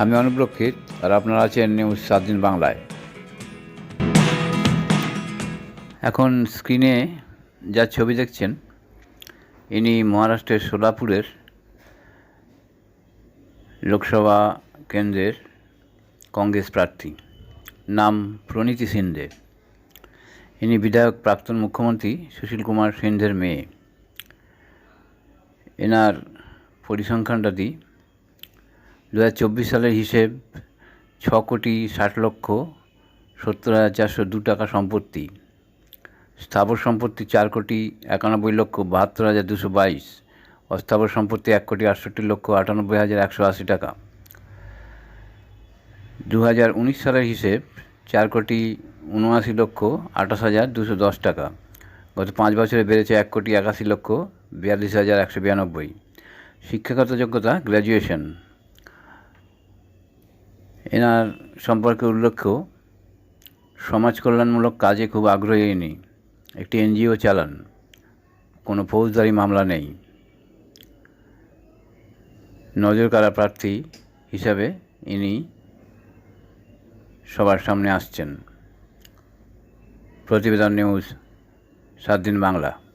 আমি অনুপ্রক্ষিত আর আপনারা আছেন নিউজ সাত দিন বাংলায়। এখন স্ক্রিনে যা ছবি দেখছেন, ইনি মহারাষ্ট্রের সোলাপুরের লোকসভা কেন্দ্রের কংগ্রেস প্রার্থী। নাম প্রণীতি সিন্ধে। ইনি বিধায়ক প্রাক্তন মুখ্যমন্ত্রী সুশীল কুমার সিন্ধের মেয়ে। এনার পরিসংখ্যানটা দিই। দু হাজার চব্বিশ সালের হিসেব ছ কোটি ষাট লক্ষ সত্তর হাজার চারশো দু টাকা সম্পত্তি। স্থাবর সম্পত্তি চার কোটি একানব্বই লক্ষ বাহাত্তর হাজার দুশো বাইশ। অস্থাবর সম্পত্তি এক কোটি আটষট্টি লক্ষ আটানব্বই হাজার একশো আশি টাকা। দু হাজার উনিশ সালের হিসেব চার কোটি উনআশি লক্ষ আঠাশ হাজার দুশো দশ টাকা। গত পাঁচ বছরে বেড়েছে এক কোটি একাশি লক্ষ বিয়াল্লিশ হাজার একশো বিরানব্বই। শিক্ষাগত যোগ্যতা গ্র্যাজুয়েশন এনার সম্পর্কে উল্লেখ্য, সমাজ কল্যাণমূলক কাজে খুব আগ্রহী ইনি। একটি এনজিও চালান, কোনো ফৌজদারি মামলা নেই। নজরকাড়া প্রার্থী হিসাবে ইনি সবার সামনে আসছেন। প্রতিবেদন নিউজ, সাত দিন বাংলা।